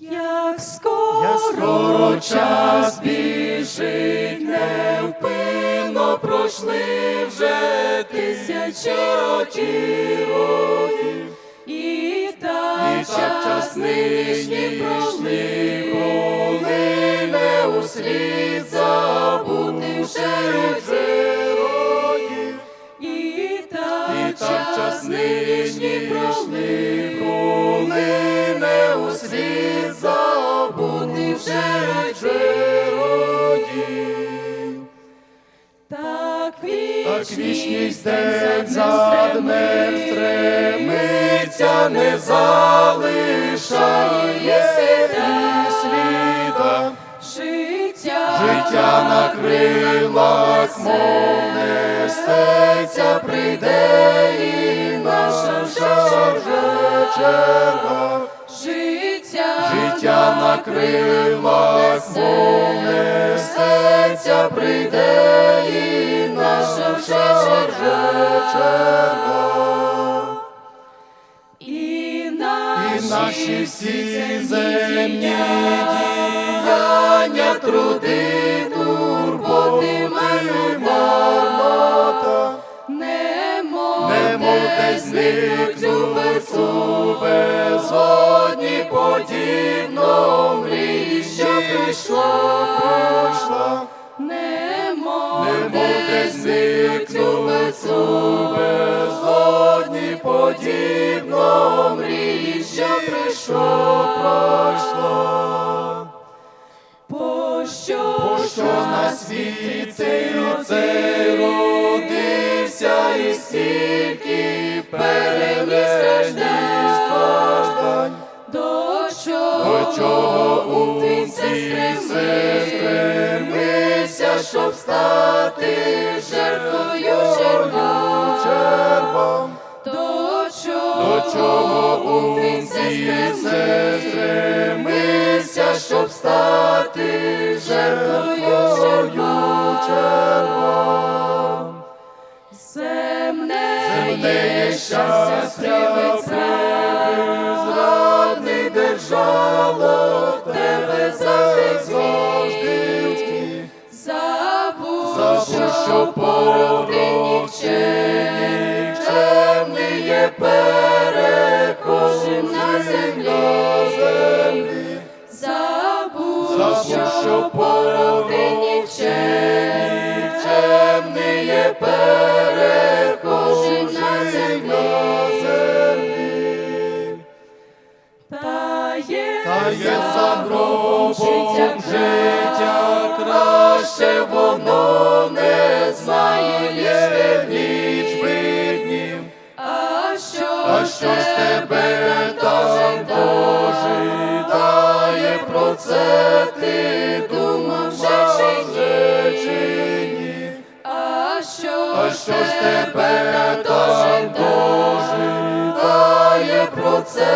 Як скоро, Як скоро час біжить, невпинно пройшли вже тисячі років, і так час нинішній пройшли, коли не услід Вічність вічність день за днем стремиться, не залишає сліда. життя, Життя на крилах, мов нестеться, прийде і наша вже черга. життя, Життя на крилах, мов нестеться, прийде і наша. І І наші, всі земні діяння, труди, турботи, марнота, немов немов десь зникнуть у безодні, подібно мрії, що прийшла, пройшла, немов немов десь пощо, Що на світі цей оцей родився і стільки переміг страждань, до чого, до чого у ти стремився, щоб стати жертвою червам, до чого, до чого у ти стремився, Щастя, зрадний держава, тебе завжди забув, що порок нікчемний є перехожим на землі. забув, що порок нікчемний є перехожим Як за дробом життя краще воно не знає ніч виднів. А що, а що ж тебе там Божий дає про це ти думав? А що, що ж тебе там Боже дає про це?